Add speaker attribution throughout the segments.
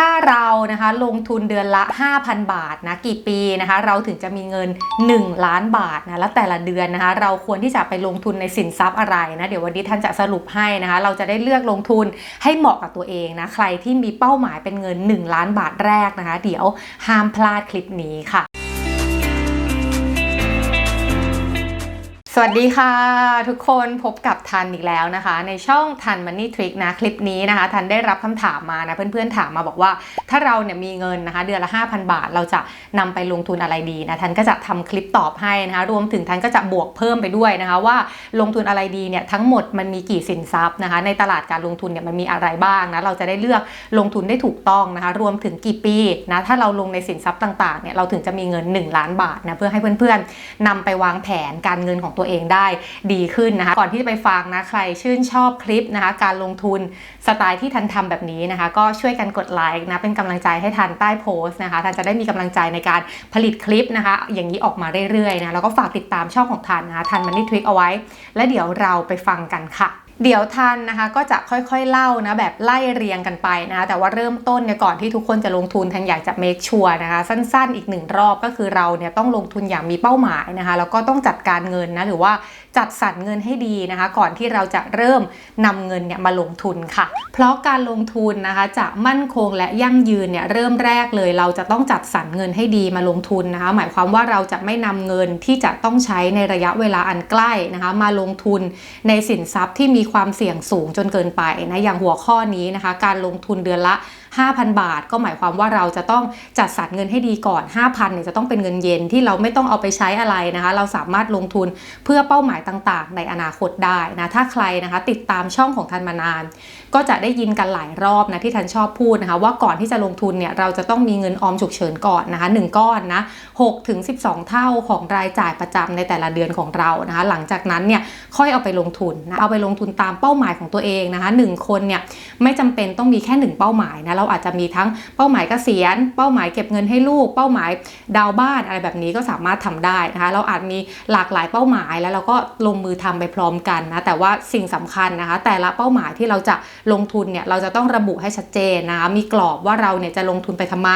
Speaker 1: ถ้าเรานะคะลงทุนเดือนละ 5,000 บาทนะกี่ปีนะคะเราถึงจะมีเงิน 1 ล้านบาทนะและแต่ละเดือนนะคะเราควรที่จะไปลงทุนในสินทรัพย์อะไรนะเดี๋ยววันนี้ท่านจะสรุปให้นะคะเราจะได้เลือกลงทุนให้เหมาะกับตัวเองนะใครที่มีเป้าหมายเป็นเงิน 1 ล้านบาทแรกนะคะ เดี๋ยวห้ามพลาดคลิปนี้ค่ะ สวัสดีค่ะ ทุกคนพบกับทันอีกแล้วนะคะ ในช่องทันมันนี่ทริคนะ คลิปนี้นะคะ ทันได้รับคำถามมานะ เพื่อนๆถามมาบอกว่า ถ้าเราเนี่ยมีเงินนะคะ เดือนละ 5,000 บาท เราจะนำไปลงทุนอะไรดีนะ ทันก็จะทำคลิปตอบให้นะคะ รวมถึงทันก็จะบวกเพิ่มไปด้วยนะคะ ว่าลงทุนอะไรดีเนี่ยทั้งหมดมันมีกี่สินทรัพย์นะคะ ในตลาดการลงทุนเนี่ยมันมีอะไรบ้างนะเราจะได้เลือกลงทุนได้ถูกต้องนะคะ รวมถึงกี่ปีนะถ้าเราลงในสินทรัพย์ต่างๆเนี่ยเราถึงจะมีเงิน 1 ล้านบาทนะเพื่อให้เพื่อนๆนำไปวางแผนการเงินของตัวเองได้ดีขึ้นนะคะ ก่อนที่จะไปฟังนะใครชื่นชอบคลิปนะคะการลงทุน สไตล์ที่ทันทำแบบนี้นะคะ ก็ช่วยกันกดไลค์นะเป็นกำลังใจให้ทันใต้โพสต์นะคะทันจะได้มีกำลังใจในการผลิตคลิปนะคะ อย่างนี้ออกมาเรื่อยๆนะแล้วก็ฝากติดตามช่องของทันนะคะทันมันนี่ทริคเอาไว้ และเดี๋ยวเราไปฟังกันค่ะเดี๋ยวทันนะคะก็จะค่อยๆเล่านะแบบไล่เรียงกันไปนะคะแต่ว่าเริ่มต้นเนี่ยก่อนที่ทุกคนจะลงทุนทันอยากจะ make sure นะคะสั้นๆ อีกหนึ่งรอบก็คือเราเนี่ยต้องลงทุนอย่างมีเป้าหมายนะคะแล้วก็ต้องจัดการเงินนะหรือว่าจัดสรรเงินให้ดีนะคะ ก่อนที่เราจะเริ่มนำเงินเนี่ยมาลงทุนค่ะเพราะการลงทุนนะคะจะมั่นคงและยั่งยืนเนี่ยเริ่มแรกเลย เราจะต้องจัดสรรเงินให้ดีมาลงทุนนะคะหมายความว่าเราจะไม่นำเงินที่จะต้องใช้ในระยะเวลาอันใกล้นะคะมาลงทุนในสินทรัพย์ที่มีความเสี่ยงสูงจนเกินไปนะอย่างหัวข้อนี้นะคะการลงทุนเดือนละ 5,000 บาท ก็หมายความว่าเราจะต้องจัดสรรเงินให้ดีก่อน 5,000เนี่ยจะต้องเป็นเงินเย็นที่เราไม่ต้องเอาไปใช้อะไรนะคะ เราสามารถลงทุนเพื่อเป้าหมายต่างๆ ในอนาคตได้นะถ้าใครนะคะติดตามช่องของทันมานาน ก็จะได้ยินกันหลายรอบนะที่ทันชอบพูดนะคะ ว่าก่อนที่จะลงทุนเนี่ยเราจะต้องมีเงินออมฉุกเฉินก่อนนะคะ 1 ก้อนนะ6ถึง12 เท่าของรายจ่ายประจำในแต่ละเดือนของเรานะคะ หลังจากนั้นเนี่ยค่อยเอาไปลงทุนนะเอาไปลงทุนตามเป้าหมายของตัวเองนะคะหนึ่งคนเนี่ยไม่จำเป็นต้องมีแค่หนึ่งเป้าหมายนะเราอาจจะมีทั้งเป้าหมายเกษียณ เป้าหมายเก็บเงินให้ลูก เป้าหมายดาวบ้านอะไรแบบนี้ก็สามารถทำได้นะคะเราอาจมีหลากหลายเป้าหมายแล้วเราก็ลงมือทำไปพร้อมกันนะแต่ว่าสิ่งสำคัญนะคะ แต่ละเป้าหมายที่เราจะลงทุนเนี่ยเราจะต้องระบุให้ชัดเจนนะคะมีกรอบว่าเราเนี่ยจะลงทุนไปทำไม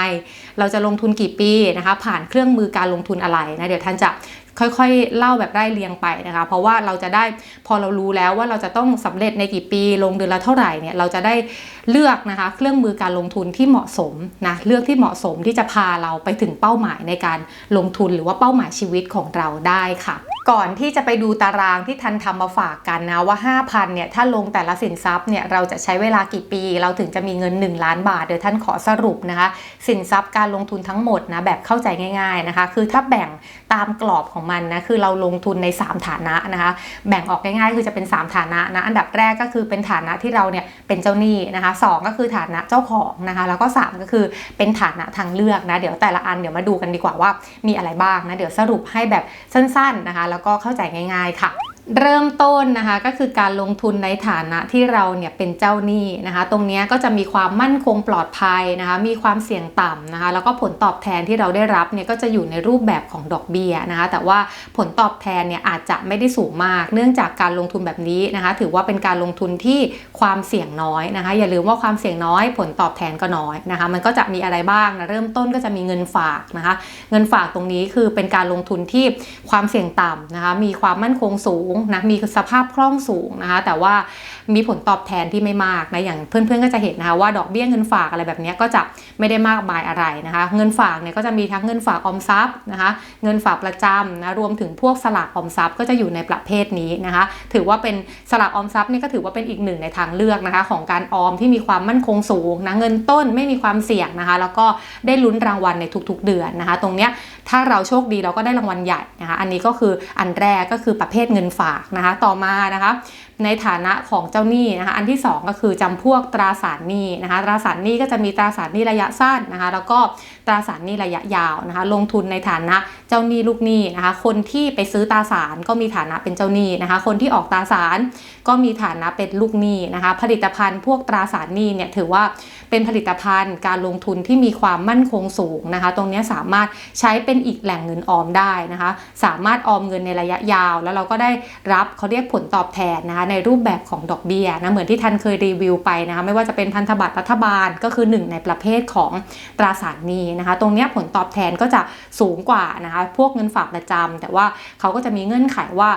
Speaker 1: เราจะลงทุนกี่ปีนะคะผ่านเครื่องมือการลงทุนอะไรนะเดี๋ยวท่านจะค่อยๆ เล่าแบบไล่เรียงไปนะคะ เพราะว่าเราจะได้พอเรารู้แล้วว่าเราจะต้องสำเร็จในกี่ปี ลงเดือนละเท่าไหร่เนี่ยเราจะได้เลือกนะคะเครื่องมือการลงทุนที่เหมาะสมนะเลือกที่เหมาะสมที่จะพาเราไปถึงเป้าหมายในการลงทุนหรือว่าเป้าหมายชีวิตของเราได้ค่ะ ก่อนที่จะไปดูตารางที่ทันทำมาฝากกันนะว่า 5,000เนี่ยถ้าลงแต่ละสินทรัพย์เนี่ยเราจะใช้เวลากี่ปี เราถึงจะมีเงิน 1 ล้านบาทเดี๋ยวท่านขอสรุปนะคะ สินทรัพย์การลงทุนทั้งหมดนะแบบเข้าใจง่าย ๆนะคะ คือถ้าแบ่งตามกรอบของมันนะคือเราลงทุนใน 3 ฐานะนะคะแบ่งออกง่ายๆ คือจะเป็น 3 ฐานะนะอันดับแรกก็คือเป็นฐานะที่เราเนี่ยเป็นเจ้าหนี้นะคะสก็คือฐานะเจ้าของนะคะแล้วก็ 3 ก็คือเป็นฐานะทางเลือกนะเดี๋ยวแต่ละอันเดี๋ยวมาดูกันดีกว่าว่ามีอะไรบ้างนะเดี๋ยวสรุปให้แบบสั้น ๆนะคะแล้วก็เข้าใจง่าย ๆ ค่ะ เริ่มต้นนะคะก็คือการลงทุนในฐานะที่เราเนี่ยเป็นเจ้าหนี้นะคะ ตรงนี้ก็จะมีความมั่นคงปลอดภัยนะคะ มีความเสี่ยงต่ำนะคะ แล้วก็ผลตอบแทนที่เราได้รับเนี่ยก็จะอยู่ในรูปแบบของดอกเบี้ยนะคะ แต่ว่าผลตอบแทนเนี่ยอาจจะไม่ได้สูงมาก เนื่องจากการลงทุนแบบนี้นะคะ ถือว่าเป็นการลงทุนที่ความเสี่ยงน้อยนะคะ อย่าลืมว่าความเสี่ยงน้อย ผลตอบแทนก็น้อยนะคะ มันก็จะมีอะไรบ้างนะเริ่มต้นก็จะมีเงินฝากนะคะ เงินฝากตรงนี้คือเป็นการลงทุนที่ความเสี่ยงต่ำนะคะ มีความมั่นคงสูงนะมีสภาพคล่องสูงนะคะแต่ว่า มีผลตอบแทนที่ไม่มากนะอย่างเพื่อนๆก็จะเห็นนะคะว่าดอกเบี้ยเงินฝากอะไรแบบนี้ก็จะไม่ได้มากมายอะไรนะคะ เงินฝากเนี่ยก็จะมีทั้งเงินฝากออมทรัพย์นะคะเงินฝากประจำนะรวมถึงพวกสลากออมทรัพย์ก็จะอยู่ในประเภทนี้นะคะ ถือว่าเป็นสลากออมทรัพย์นี่ก็ถือว่าเป็นอีกหนึ่งในทางเลือกนะคะ ของการออมที่มีความมั่นคงสูงนะเงินต้นไม่มีความเสี่ยงนะคะ แล้วก็ได้ลุ้นรางวัลในทุกๆเดือนนะคะ ตรงเนี้ยถ้าเราโชคดีเราก็ได้รางวัลใหญ่นะคะ อันนี้ก็คืออันแรกก็คือประเภทเงินฝากนะคะ ต่อมานะคะ ในฐานะของเจ้าหนี้นะคะอันที่ 2 ก็คือจำพวกตราสารหนี้นะคะตราสารหนี้ก็จะมีตราสารหนี้ระยะสั้นนะคะแล้วก็ตราสารหนี้ระยะยาวนะคะ ลงทุนในฐานะเจ้าหนี้ลูกหนี้นะคะ คนที่ไปซื้อตราสารก็มีฐานะเป็นเจ้าหนี้นะคะ คนที่ออกตราสารก็มีฐานะเป็นลูกหนี้นะคะ ผลิตภัณฑ์พวกตราสารหนี้เนี่ยถือว่าเป็นผลิตภัณฑ์การลงทุนที่มีความมั่นคงสูงนะคะ ตรงนี้สามารถใช้เป็นอีกแหล่งเงินออมได้นะคะ สามารถออมเงินในระยะยาว แล้วเราก็ได้รับเขาเรียกผลตอบแทนนะคะในรูปแบบของดอกเบี้ยนะเหมือนที่ท่านเคยรีวิวไปนะคะไม่ว่าจะเป็นพันธบัตรรัฐบาลก็คือหนึ่งในประเภทของตราสารหนี้นะคะ ตรงนี้ผลตอบแทนก็จะสูงกว่านะคะ พวกเงินฝากประจำแต่ว่าเขาก็จะมีเงื่อนไขว่า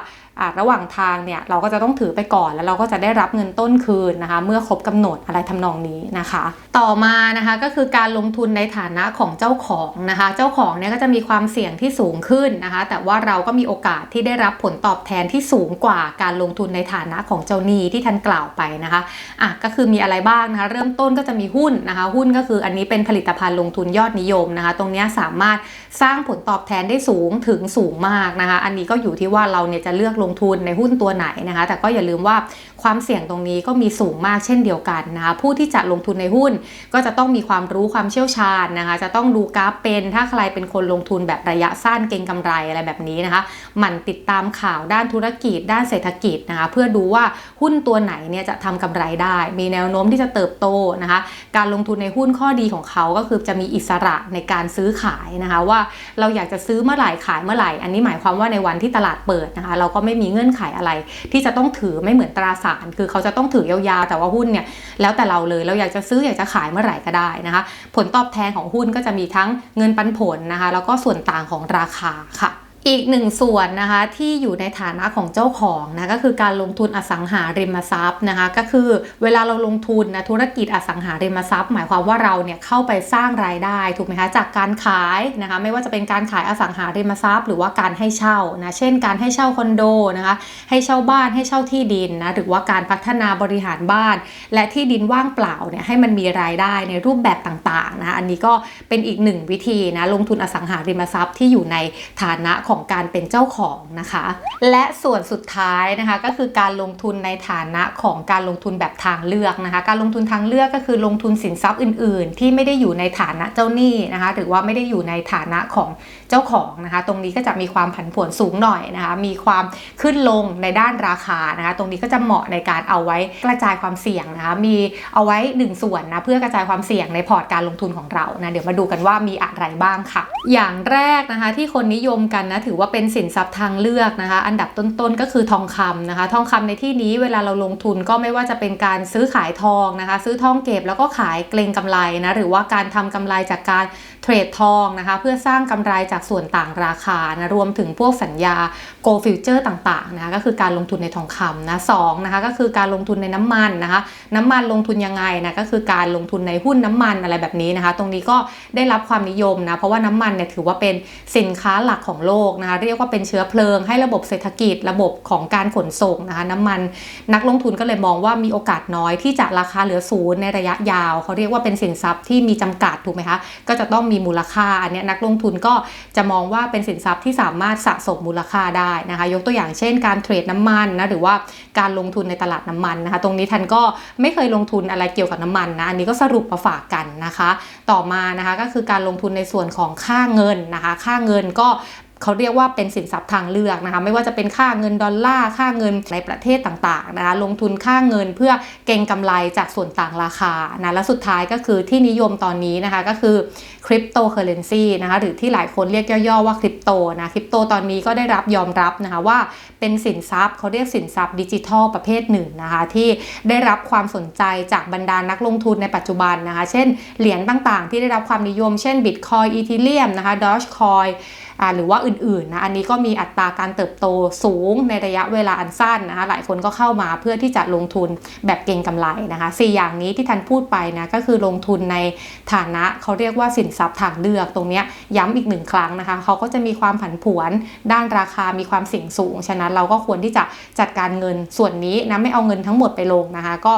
Speaker 1: ระหว่างทางเนี่ยเราก็จะต้องถือไปก่อนแล้วเราก็จะได้รับเงินต้นคืนนะคะ เมื่อครบกำหนดอะไรทำนองนี้นะคะ ต่อมานะคะก็คือการลงทุนในฐานะของเจ้าของนะคะ เจ้าของเนี่ยก็จะมีความเสี่ยงที่สูงขึ้นนะคะ แต่ว่าเราก็มีโอกาสที่ได้รับผลตอบแทนที่สูงกว่าการลงทุนในฐานะของเจ้าหนี้ที่ท่านกล่าวไปนะคะอะก็คือมีอะไรบ้างนะคะ เริ่มต้นก็จะมีหุ้นนะคะ หุ้นก็คืออันนี้เป็นผลิตภัณฑ์ลงทุนยอดนิยมนะคะ ตรงนี้สามารถสร้างผลตอบแทนได้สูงถึงสูงมากนะคะ อันนี้ก็อยู่ที่ว่าเราเนี่ยจะเลือกลงทุนในหุ้นตัวไหนนะคะ แต่ก็อย่าลืมว่าความเสี่ยงตรงนี้ก็มีสูงมากเช่นเดียวกันนะคะผู้ที่จะลงทุนในหุ้น ก็จะต้องมีความรู้ความเชี่ยวชาญนะคะ จะต้องดูกราฟเป็นถ้าใครเป็นคนลงทุนแบบระยะสั้นเก็งกำไรอะไรแบบนี้นะคะหมั่นติดตามข่าวด้านธุรกิจ ด้านเศรษฐกิจนะคะเพื่อดูว่าหุ้นตัวไหนเนี่ยจะทำกำไรได้ มีแนวโน้มที่จะเติบโตนะคะ การลงทุนในหุ้นข้อดีของเขาก็คือจะมีอิสระในการซื้อขายนะคะ ว่าเราอยากจะซื้อเมื่อไหร่ขายเมื่อไหร่ อันนี้หมายความว่าในวันที่ตลาดเปิดนะคะ เราก็ไม่ไม่มีเงื่อนไขอะไร ที่จะต้องถือไม่เหมือนตราสาร คือเขาจะต้องถือยาวๆ แต่ว่าหุ้นเนี่ยแล้วแต่เราเลยเราอยากจะซื้ออยากจะขายเมื่อไหร่ก็ได้นะคะ ผลตอบแทนของหุ้นก็จะมีทั้งเงินปันผลนะคะ แล้วก็ส่วนต่างของราคาค่ะ อีกหนึ่งส่วนนะคะที่อยู่ในฐานะของเจ้าของนะก็คือการลงทุนอสังหาริมทรัพย์นะคะก็คือเวลาเราลงทุนนะธุรกิจอสังหาริมทรัพย์ หมายความว่าเราเนี่ยเข้าไปสร้างรายได้ถูกไหมคะจากการขายนะคะไม่ว่าจะเป็นการขายอสังหาริมทรัพย์ หรือว่าการให้เช่านะเช่น การให้เช่าคอนโดนะคะให้เช่าบ้านให้เช่าที่ดินนะหรือว่าการพัฒนาบริหารบ้าน และที่ดินว่างเปล่าเนี่ยให้มันมีรายได้ในรูปแบบต่างๆนะอันนี้ก็เป็นอีกหนึ่งวิธีนะลงทุนอสังหาริมทรัพย์ที่อยู่ในฐานะของของการเป็นเจ้าของนะคะ และส่วนสุดท้ายนะคะก็คือการลงทุนในฐานะของการลงทุนแบบทางเลือกนะคะ การลงทุนทางเลือกก็คือลงทุนสินทรัพย์อื่น ๆ ที่ไม่ได้อยู่ในฐานะเจ้าหนี้นะคะ หรือว่าไม่ได้อยู่ในฐานะของเจ้าของนะคะ ตรงนี้ก็จะมีความผันผวนสูงหน่อยนะคะ มีความขึ้นลงในด้านราคานะคะ ตรงนี้ก็จะเหมาะในการเอาไว้กระจายความเสี่ยงนะคะ มีเอาไว้หนึ่งส่วนนะเพื่อกระจายความเสี่ยงในพอร์ตการลงทุนของเรานะเดี๋ยวมาดูกันว่ามีอะไรบ้างค่ะ อย่างแรกนะคะที่คนนิยมกันนะถือว่าเป็นสินทรัพย์ทางเลือกนะคะ อันดับต้นๆก็คือทองคำนะคะ ทองคำในที่นี้เวลาเราลงทุนก็ไม่ว่าจะเป็นการซื้อขายทองนะคะ ซื้อทองเก็บแล้วก็ขายเกรงกำไรนะหรือว่าการทำกำไรจากการ เทรดทองนะคะเพื่อสร้างกำไรจากส่วนต่างราคานะรวมถึงพวกสัญญา go future ต่างๆนะคะก็คือการลงทุนในทองคำนะสองนะคะก็คือการลงทุนในน้ำมันนะคะน้ำมันลงทุนยังไงนะก็คือการลงทุนในหุ้นน้ำมันอะไรแบบนี้นะคะ ตรงนี้ก็ได้รับความนิยมนะเพราะว่าน้ำมันเนี่ยถือว่าเป็นสินค้าหลักของโลกนะคะเรียกว่าเป็นเชื้อเพลิงให้ระบบเศรษฐกิจระบบของการขนส่งนะคะน้ำมันนักลงทุนก็เลยมองว่ามีโอกาสน้อยที่จะราคาเหลือศูนย์ในระยะยาวเขาเรียกว่าเป็นสินทรัพย์ที่มีจำกัดถูกไหมคะก็จะต้องมีมูลค่าอันนี้นักลงทุนก็จะมองว่าเป็นสินทรัพย์ที่สามารถสะสมมูลค่าได้นะคะ ยกตัวอย่างเช่น การเทรดน้ำมันนะหรือว่าการลงทุนในตลาดน้ำมันนะคะ ตรงนี้ท่านก็ไม่เคยลงทุนอะไรเกี่ยวกับน้ำมันนะอันนี้ก็สรุปมาฝากกันนะคะ ต่อมานะคะก็คือการลงทุนในส่วนของค่าเงินนะคะ ค่าเงินก็ เขาเรียกว่าเป็นสินทรัพย์ทางเลือกนะคะ ไม่ว่าจะเป็นค่าเงินดอลลาร์ค่าเงินในประเทศต่างๆนะคะลงทุนค่าเงินเพื่อเก็งกำไรจากส่วนต่างราคานะและสุดท้ายก็คือที่นิยมตอนนี้นะคะก็คือคริปโตเคอเรนซีนะคะหรือที่หลายคนเรียกย่อๆว่าคริปโตนะคริปโตตอนนี้ก็ได้รับยอมรับนะคะว่าเป็นสินทรัพย์เขาเรียกสินทรัพย์ดิจิทัลประเภทหนึ่งนะคะที่ได้รับความสนใจจากบรรดานักลงทุนในปัจจุบันนะคะ เช่นเหรียญต่างๆ ที่ได้รับความนิยม เช่นบิตคอยอีทีเรียมนะคะดอชคอยหรือว่าอื่นๆนะอันนี้ก็มีอัตราการเติบโตสูงในระยะเวลาอันสั้นนะคะหลายคนก็เข้ามาเพื่อที่จะลงทุนแบบเก็งกำไรนะคะ4อย่างนี้ที่ท่านพูดไปนะก็คือลงทุนในฐานะเขาเรียกว่าสินทรัพย์ทางเลือกตรงนี้ย้ำอีกหนึ่งครั้งนะคะเขาก็จะมีความผันผวนด้านราคามีความเสี่ยงสูง ฉะนั้นเราก็ควรที่จะจัดการเงินส่วนนี้นะไม่เอาเงินทั้งหมดไปลงนะคะก็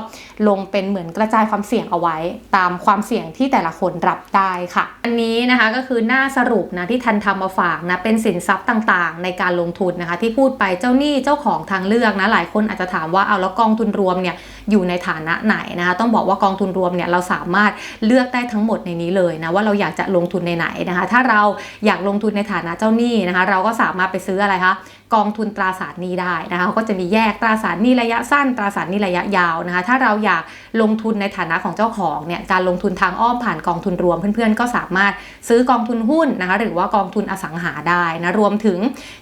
Speaker 1: ลงเป็นเหมือนกระจายความเสี่ยงเอาไว้ ตามความเสี่ยงที่แต่ละคนรับได้ค่ะ อันนี้นะคะก็คือหน้าสรุปนะที่ทันทำมาฝากนะเป็นสินทรัพย์ต่างๆ ในการลงทุนนะคะ ที่พูดไปเจ้าหนี้เจ้าของทางเลือกนะหลายคนอาจจะถามว่าเอาแล้วกองทุนรวมเนี่ย อยู่ในฐานะไหนนะคะต้องบอกว่ากองทุนรวมเนี่ยเราสามารถเลือกได้ทั้งหมดในนี้เลยนะว่าเราอยากจะลงทุนในไหนนะคะ ถ้าเราอยากลงทุนในฐานะเจ้าหนี้นะคะ เราก็สามารถไปซื้ออะไรคะกองทุนตราสารหนี้ได้นะคะก็จะมีแยกตราสารหนี้ระยะสั้น ตราสารหนี้ระยะยาวนะคะ ถ้าเราอยากลงทุนในฐานะของเจ้าของเนี่ยการลงทุนทางอ้อมผ่านกองทุนรวมเพื่อนๆ ก็สามารถซื้อกองทุนหุ้นนะคะ หรือว่ากองทุนอสังหาได้นะรวมถึง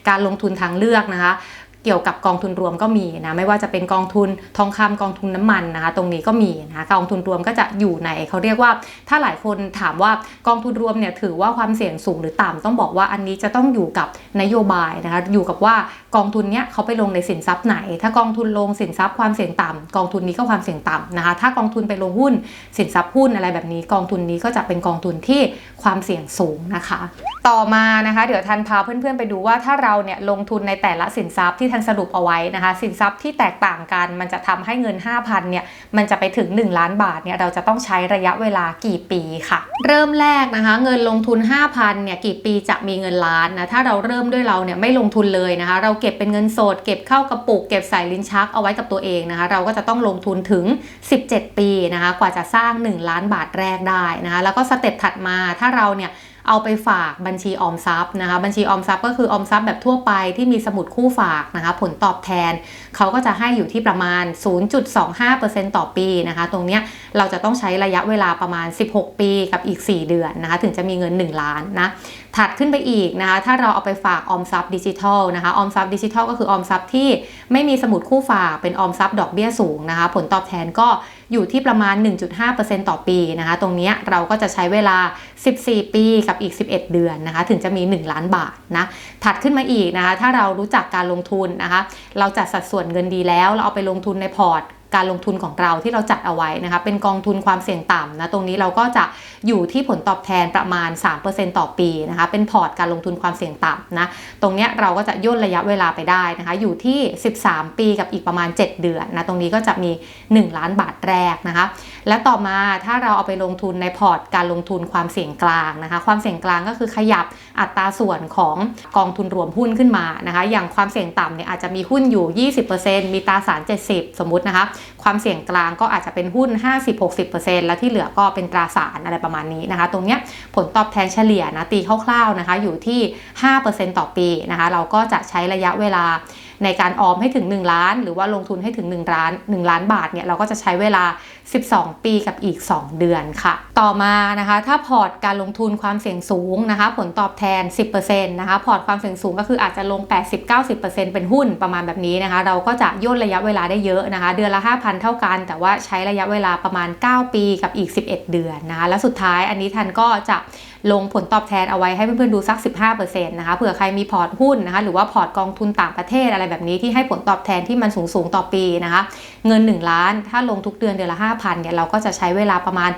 Speaker 1: การลงทุนทางเลือกนะคะ เกี่ยวกับกองทุนรวมก็มีนะไม่ว่าจะเป็นกองทุนทองคำกองทุนน้ำมันนะคะตรงนี้ก็มีนะคะกองทุนรวมก็จะอยู่ในเขาเรียกว่า ถ้าหลายคนถามว่ากองทุนรวมเนี่ยถือว่าความเสี่ยงสูงหรือต่ำต้องบอกว่าอันนี้จะต้องอยู่กับนโยบายนะคะอยู่กับว่ากองทุนเนี้ยเขาไปลงในสินทรัพย์ไหน ถ้ากองทุนลงสินทรัพย์ความเสี่ยงต่ำกองทุนนี้ก็ความเสี่ยงต่ำนะคะถ้ากองทุนไปลงหุ้นสินทรัพย์หุ้นอะไรแบบนี้ กองทุนนี้ก็จะเป็นกองทุนที่ความเสี่ยงสูงนะคะ ต่อมานะคะ เดี๋ยวทันพาเพื่อนๆไปดูว่าถ้าเราเนี่ยลงทุนในแต่ละสินทรัพย์ที่ทันสรุปเอาไว้นะคะ สินทรัพย์ที่แตกต่างกัน มันจะทำให้เงิน 5,000เนี่ยมันจะไปถึง 1 ล้านบาทเนี่ยเราจะต้องใช้ระยะเวลากี่ปีค่ะ เริ่มแรกนะคะ เงินลงทุน 5,000เนี่ยกี่ปีจะมีเงินล้านนะถ้าเราเริ่มด้วยเราเนี่ยไม่ลงทุนเลยนะคะ เราเก็บเป็นเงินสด เก็บเข้ากระปุก เก็บใส่ลิ้นชักเอาไว้กับตัวเองนะคะ เราก็จะต้องลงทุนถึง 17 ปีนะคะ กว่าจะสร้าง 1 ล้านบาทแรกได้นะคะ แล้วก็สเต็ปถัดมาถ้าเราเนี่ย เอาไปฝากบัญชีออมทรัพย์นะคะ บัญชีออมทรัพย์ก็คือออมทรัพย์แบบทั่วไปที่มีสมุดคู่ฝากนะคะ ผลตอบแทนเขาก็จะให้อยู่ที่ประมาณ 0.25%ต่อปีนะคะ ตรงเนี้ยเราจะต้องใช้ระยะเวลาประมาณ 16 ปีกับอีก 4 เดือนนะคะ ถึงจะมีเงิน 1 ล้านนะถัดขึ้นไปอีกนะคะ ถ้าเราเอาไปฝากออมทรัพย์ดิจิทัลนะคะ ออมทรัพย์ดิจิทัลก็คือออมทรัพย์ที่ไม่มีสมุดคู่ฝากเป็นออมทรัพย์ดอกเบี้ยสูงนะคะ ผลตอบแทนก็ อยู่ที่ประมาณ 1.5%ต่อปีนะคะ ตรงนี้เราก็จะใช้เวลา 14 ปีกับอีก 11 เดือนนะคะ ถึงจะมี 1 ล้านบาทนะ ถัดขึ้นมาอีกนะคะ ถ้าเรารู้จักการลงทุนนะคะ เราจัดสัดส่วนเงินดีแล้ว เราเอาไปลงทุนในพอร์ต การลงทุนของเราที่เราจัดเอาไว้นะคะเป็นกองทุนความเสี่ยงต่ำนะตรงนี้เราก็จะอยู่ที่ผลตอบแทนประมาณ 3%ต่อปีนะคะเป็นพอร์ตการลงทุนความเสี่ยงต่ำนะตรงนี้เราก็จะย่นระยะเวลาไปได้นะคะอยู่ที่ 13 ปีกับอีกประมาณ 7 เดือนนะตรงนี้ก็จะมี 1 ล้านบาทแรกนะคะและต่อมาถ้าเราเอาไปลงทุนในพอร์ตการลงทุนความเสี่ยงกลางนะคะความเสี่ยงกลางก็คือขยับอัตราส่วนของกองทุนรวมหุ้นขึ้นมานะคะอย่างความเสี่ยงต่ำเนี่ยอาจจะมีหุ้นอยู่ 20%มีตราสาร 70 สมมุตินะคะความเสี่ยงกลางก็อาจจะเป็นหุ้น 50-60%แล้วที่เหลือก็เป็นตราสารอะไรประมาณนี้นะคะ ตรงเนี้ยผลตอบแทนเฉลี่ยนะตีคร่าวๆนะคะอยู่ที่ 5%ต่อปีนะคะ เราก็จะใช้ระยะเวลา ในการออมให้ถึง 1 ล้าน หรือว่าลงทุนให้ถึง1ล้าน 1 ล้านบาทเนี่ยเราก็จะใช้เวลา 12 ปีกับอีก 2 เดือนค่ะ ต่อมานะคะถ้าพอร์ตการลงทุนความเสี่ยงสูงนะคะผลตอบแทน 10%นะคะพอร์ตความเสี่ยงสูงก็คืออาจจะลง 80-90%เป็นหุ้นประมาณแบบนี้นะคะ เราก็จะย่นระยะเวลาได้เยอะนะคะ เดือนละ 5,000 เท่ากัน แต่ว่าใช้ระยะเวลาประมาณ 9 ปีกับอีก 11 เดือนนะคะและสุดท้ายอันนี้ทันก็จะ ลงผลตอบแทนเอาไว้ให้เพื่อนๆดูสัก 15%นะคะเผื่อใครมีพอร์ตหุ้นนะคะหรือว่าพอร์ตกองทุนต่างประเทศอะไรแบบนี้ที่ให้ผลตอบแทนที่มันสูงๆต่อปีนะคะ เงิน 1 ล้านถ้าลงทุกเดือนเดือนละ 5,000เนี่ยเราก็จะใช้เวลาประมาณ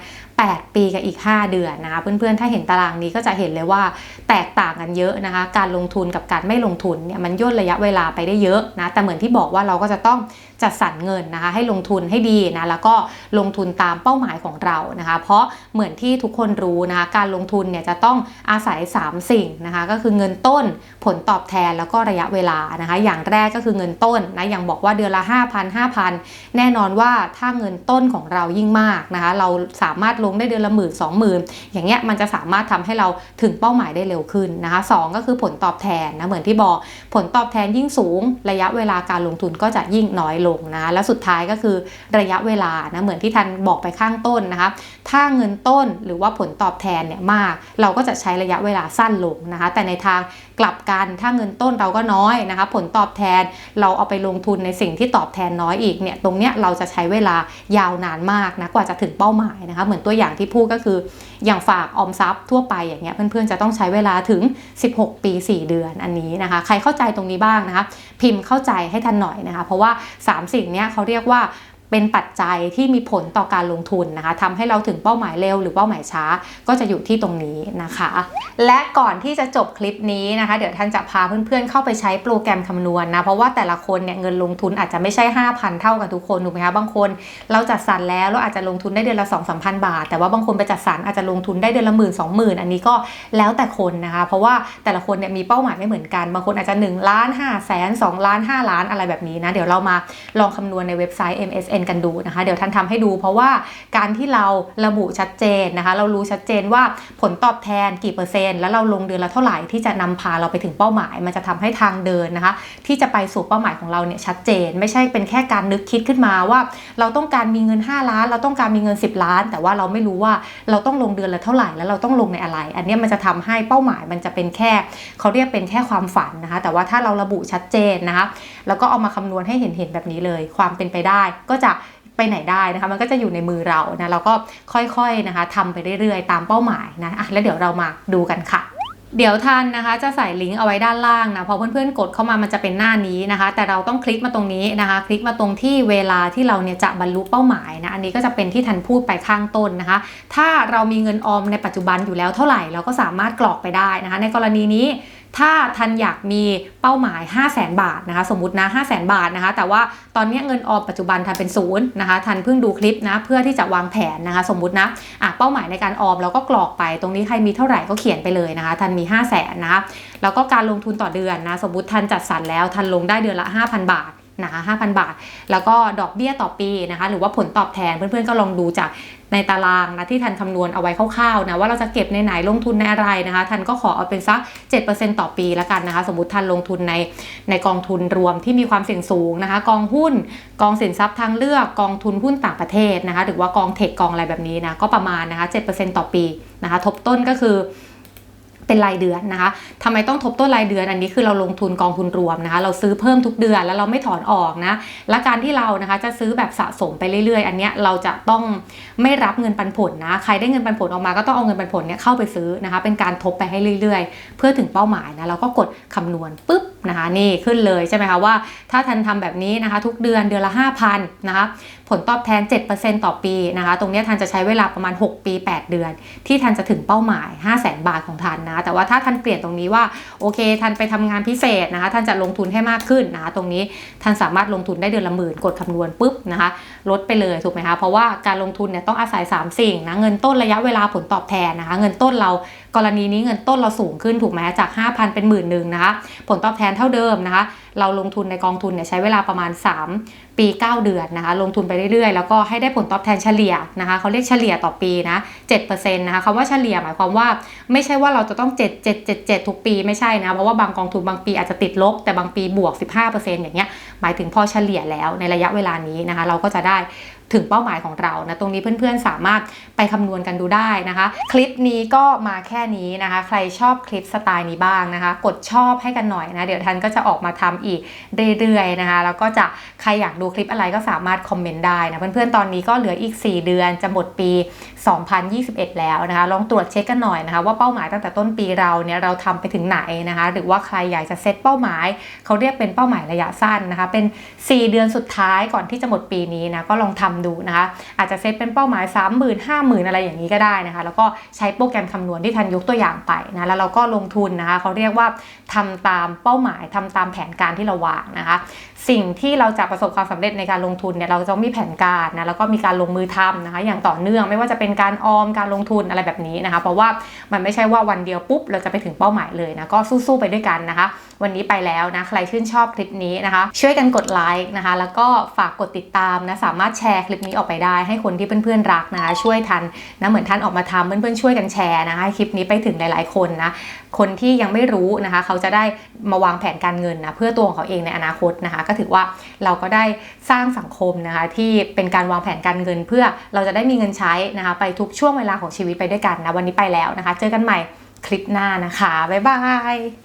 Speaker 1: 8 ปีกับอีก 5 เดือนนะคะเพื่อนๆ ถ้าเห็นตารางนี้ก็จะเห็นเลยว่าแตกต่างกันเยอะนะคะ การลงทุนกับการไม่ลงทุนเนี่ยมันย่นระยะเวลาไปได้เยอะนะแต่เหมือนที่บอกว่าเราก็จะต้องจัดสรรเงินนะคะ ให้ลงทุนให้ดีนะแล้วก็ลงทุนตามเป้าหมายของเรานะคะ เพราะเหมือนที่ทุกคนรู้นะคะการลงทุนเนี่ยจะต้องอาศัย 3 สิ่งนะคะ ก็คือเงินต้นผลตอบแทนแล้วก็ระยะเวลานะคะ อย่างแรกก็คือเงินต้นนะอย่างบอกว่าเดือนละ 5,000 5,000 แน่นอนว่าถ้าเงินต้นของเรายิ่งมากนะคะ เราสามารถลงได้เดือนละหมื่นสองหมื่นอย่างเงี้ยมันจะสามารถทำให้เราถึงเป้าหมายได้เร็วขึ้นนะคะสก็คือผลตอบแทนนะเหมือนที่บอกผลตอบแทนยิ่งสูง ระยะเวลาการลงทุนก็จะยิ่งน้อยลงนะและสุดท้ายก็คือระยะเวลานะเหมือนที่ทันบอกไปข้างต้นนะคะ ถ้าเงินต้นหรือว่าผลตอบแทนเนี่ยมาก เราก็จะใช้ระยะเวลาสั้นลงนะคะ แต่ในทางกลับกันถ้าเงินต้นเราก็น้อยนะคะ ผลตอบแทนเราเอาไปลงทุนในสิ่งที่ตอบแทนน้อยอีกเนี่ยตรงเนี้ยเราจะใช้เวลายาวนานมากนะกว่าจะถึงเป้าหมายนะคะ เหมือนตัวอย่างที่พูดก็คืออย่างฝากออมทรัพย์ทั่วไปอย่างเงี้ยเพื่อนๆจะต้องใช้เวลาถึง 16 ปี 4 เดือนอันนี้นะคะ ใครเข้าใจตรงนี้บ้างนะคะ พิมพ์เข้าใจให้ทันหน่อยนะคะ เพราะว่า 3 สิ่งเนี้ยเขาเรียกว่า เป็นปัจจัยที่มีผลต่อการลงทุนนะคะทำให้เราถึงเป้าหมายเร็วหรือเป้าหมายช้าก็จะอยู่ที่ตรงนี้นะคะ และก่อนที่จะจบคลิปนี้นะคะ เดี๋ยวท่านจะพาเพื่อนๆเข้าไปใช้โปรแกรมคำนวณนะเพราะว่าแต่ละคนเนี่ยเงินลงทุนอาจจะไม่ใช่ 5,000 เท่ากันทุกคนถูกไหมคะบางคน เราจัดสรรแล้วเราอาจจะลงทุนได้เดือนละ2 3 0 0 0 บาท แต่ว่าบางคนไปจัดสรรอาจจะลงทุนได้เดือนละหมื่นสองหมื่นอันนี้ก็แล้วแต่คนนะคะ เพราะว่าแต่ละคนเนี่ยมีเป้าหมายไม่เหมือนกัน บางคนอาจจะ1ล้าน5แสน2ล้าน 5 ล้านอะไรแบบนี้นะเดี๋ยวเรามาลองคำนวณในเว็บไซต์ MSA อนกันดูนะคะ เดี๋ยวทันทำให้ดู เพราะว่าการที่เราระบุชัดเจนนะคะ เรารู้ชัดเจนว่าผลตอบแทนกี่เปอร์เซ็นต์แล้วเราลงเดือนละเท่าไหร่ที่จะนำพาเราไปถึงเป้าหมาย มันจะทำให้ทางเดินนะคะ ที่จะไปสู่เป้าหมายของเราเนี่ยชัดเจน ไม่ใช่เป็นแค่การนึกคิดขึ้นมาว่า เราต้องการมีเงิน 5 ล้าน เราต้องการมีเงิน 10 ล้าน แต่ว่าเราไม่รู้ว่าเราต้องลงเดือนละเท่าไหร่แล้วเราต้องลงในอะไร อันนี้มันจะทำให้เป้าหมายมันจะเป็นแค่เขาเรียกเป็นแค่ความฝันนะคะ แต่ว่าถ้าเราระบุชัดเจนนะคะแล้วก็เอามาคำนวณให้เห็นเห็นๆแบบนี้เลย ความเป็นไปได้ก็จะไปไหนได้นะคะมันก็จะอยู่ในมือเรานะเราก็ค่อยๆนะคะทำไปเรื่อยๆ ตามเป้าหมายนะอะแล้วเดี๋ยวเรามาดูกันค่ะเดี๋ยวทันนะคะจะใส่ลิงก์เอาไว้ด้านล่างนะพอเพื่อนๆกดเข้ามามันจะเป็นหน้านี้นะคะ แต่เราต้องคลิกมาตรงนี้นะคะ คลิกมาตรงที่เวลาที่เราเนี่ยจะบรรลุเป้าหมายนะอันนี้ก็จะเป็นที่ทันพูดไปข้างต้นนะคะ ถ้าเรามีเงินออมในปัจจุบันอยู่แล้วเท่าไหร่เราก็สามารถกรอกไปได้นะคะ ในกรณีนี้ ถ้าทันอยากมีเป้าหมาย 5 0 0แสนบาทนะคะ สมมตินะ 5 0 0แสนบาทนะคะ แต่ว่าตอนนี้เงินออมปัจจุบันทันเป็นศูนย์นะคะ ทันเพิ่งดูคลิปนะ เพื่อที่จะวางแผนนะคะ สมมตินะอะเป้าหมายในการออมเราก็กรอกไป ตรงนี้ใครมีเท่าไหร่ก็เขียนไปเลยนะคะ ทันมี 5 0 0แสนนะคะ แล้วก็การลงทุนต่อเดือนนะ สมมติทันจัดสรรแล้ว ทันลงได้เดือนละ 5,000 บาท นะคะ5,000 บาท แล้วก็ดอกเบี้ยต่อปีนะคะหรือว่าผลตอบแทนเพื่อนๆก็ลองดูจากในตารางนะที่ทันคำนวณเอาไว้คร่าวๆนะว่าเราจะเก็บในไหนลงทุนในอะไรนะคะทันก็ขอเอาเป็นสัก 7%ต่อปีแล้วกันนะคะ สมมติทันลงทุนในในกองทุนรวมที่มีความเสี่ยงสูงนะคะ กองหุ้น กองสินทรัพย์ทางเลือกกองทุนหุ้นต่างประเทศนะคะหรือว่ากองเทคกองอะไรแบบนี้นะก็ประมาณนะคะ7%ต่อปีนะคะ ทบต้นก็คือ เป็นรายเดือนนะคะทำไมต้องทบต้นรายเดือนอันนี้คือเราลงทุนกองทุนรวมนะคะ เราซื้อเพิ่มทุกเดือนแล้วเราไม่ถอนออกนะ และการที่เรานะคะจะซื้อแบบสะสมไปเรื่อยๆ อันเนี้ยเราจะต้องไม่รับเงินปันผลนะ ใครได้เงินปันผลออกมาก็ต้องเอาเงินปันผลเนี้ยเข้าไปซื้อนะคะ เป็นการทบไปให้เรื่อยๆ เพื่อถึงเป้าหมายนะ เราก็กดคำนวณปุ๊บ นะคะนี่ขึ้นเลยใช่ไหมคะว่า ถ้าทันทำแบบนี้นะคะ ทุกเดือนเดือนละ 5,000นะคะผลตอบแทน 7%ต่อปีนะคะ ตรงนี้ยทันจะใช้เวลาประมาณ 6 ปี 8 เดือน ที่ทันจะถึงเป้าหมาย 5 0 0แสนบาทของทันนะ แต่ว่าถ้าทันเปลี่ยนตรงนี้ว่าโอเค ทันไปทำงานพิเศษนะคะ ทันจะลงทุนให้มากขึ้นนะคะ ตรงนี้ทันสามารถลงทุนได้เดือนละหมื่นกดคำนวณปุ๊บนะคะ ลดไปเลยถูกไหมคะ เพราะว่าการลงทุนเนี่ยต้องอาศัย 3 สิ่งนะ เงินต้นระยะเวลาผลตอบแทนนะคะ เงินต้นเรา กรณีนี้เงินต้นเราสูงขึ้นถูกไหมจาก 5,000 เป็นหมื่นหนึ่งนะคะ ผลตอบแทนเท่าเดิมนะคะ เราลงทุนในกองทุนเนี่ยใช้เวลาประมาณ 3 ปี 9 เดือนนะคะ ลงทุนไปเรื่อยๆ แล้วก็ให้ได้ผลตอบแทนเฉลี่ยนะคะเขาเรียกเฉลี่ยต่อปีนะ7%นะคะคำว่าเฉลี่ยหมายความว่าไม่ใช่ว่าเราจะต้อง 7 7 7 7 ทุกปีไม่ใช่นะ เพราะว่าบางกองทุนบางปีอาจจะติดลบ แต่บางปีบวก 15%อย่างเงี้ย หมายถึงพอเฉลี่ยแล้วในระยะเวลานี้นะคะ เราก็จะได้ ถึงเป้าหมายของเรานะตรงนี้เพื่อนๆสามารถไปคำนวณกันดูได้นะคะ คลิปนี้ก็มาแค่นี้นะคะ ใครชอบคลิปสไตล์นี้บ้างนะคะ กดชอบให้กันหน่อยนะ เดี๋ยวทันก็จะออกมาทำอีกเรื่อยๆนะคะ แล้วก็จะใครอยากดูคลิปอะไรก็สามารถคอมเมนต์ได้นะ เพื่อนๆตอนนี้ก็เหลืออีก 4 เดือนจะหมดปี 2021 แล้วนะคะ ลองตรวจเช็คกันหน่อยนะคะ ว่าเป้าหมายตั้งแต่ต้นปีเราเนี่ยเราทำไปถึงไหนนะคะ หรือว่าใครอยากจะเซตเป้าหมาย เขาเรียกเป็นเป้าหมายระยะสั้นนะคะ เป็น 4 เดือนสุดท้ายก่อนที่จะหมดปีนี้นะก็ลองทำดูนะคะ อาจจะเซตเป็นเป้าหมาย3 0 0 0 0 0 5 0,000 อะไรอย่างนี้ก็ได้นะคะ แล้วก็ใช้โปรแกรมคำนวณที่ทันยกตัวอย่างไปนะแล้วเราก็ลงทุนนะคะเขาเรียกว่าทำตามเป้าหมายทำตามแผนการที่เราวางนะคะ สิ่งที่เราจะประสบความสำเร็จในการลงทุนเนี่ยเราจะต้องมีแผนการนะแล้วก็มีการลงมือทำนะคะ อย่างต่อเนื่องไม่ว่าจะเป็นการออมการลงทุนอะไรแบบนี้นะคะ เพราะว่ามันไม่ใช่ว่าวันเดียวปุ๊บเราจะไปถึงเป้าหมายเลยนะก็สู้ๆไปด้วยกันนะคะ วันนี้ไปแล้วนะใครชื่นชอบคลิปนี้นะคะ ช่วยกันกดไลค์นะคะ แล้วก็ฝากกดติดตามนะสามารถแชร์คลิปนี้ออกไปได้ ให้คนที่เพื่อนๆรักนะคะ ช่วยทันนะเหมือนท่านออกมาทำเพื่อนๆช่วยกันแชร์นะคะให้คลิปนี้ไปถึงหลายๆคนนะ คนที่ยังไม่รู้นะคะ เขาจะได้มาวางแผนการเงินนะเพื่อตัวของเขาเองในอนาคตนะคะ ก็ถือว่าเราก็ได้สร้างสังคมนะคะที่เป็นการวางแผนการเงิน เพื่อเราจะได้มีเงินใช้นะคะ ไปทุกช่วงเวลาของชีวิตไปด้วยกันนะวันนี้ไปแล้วนะคะ เจอกันใหม่คลิปหน้านะคะบ๊ายบาย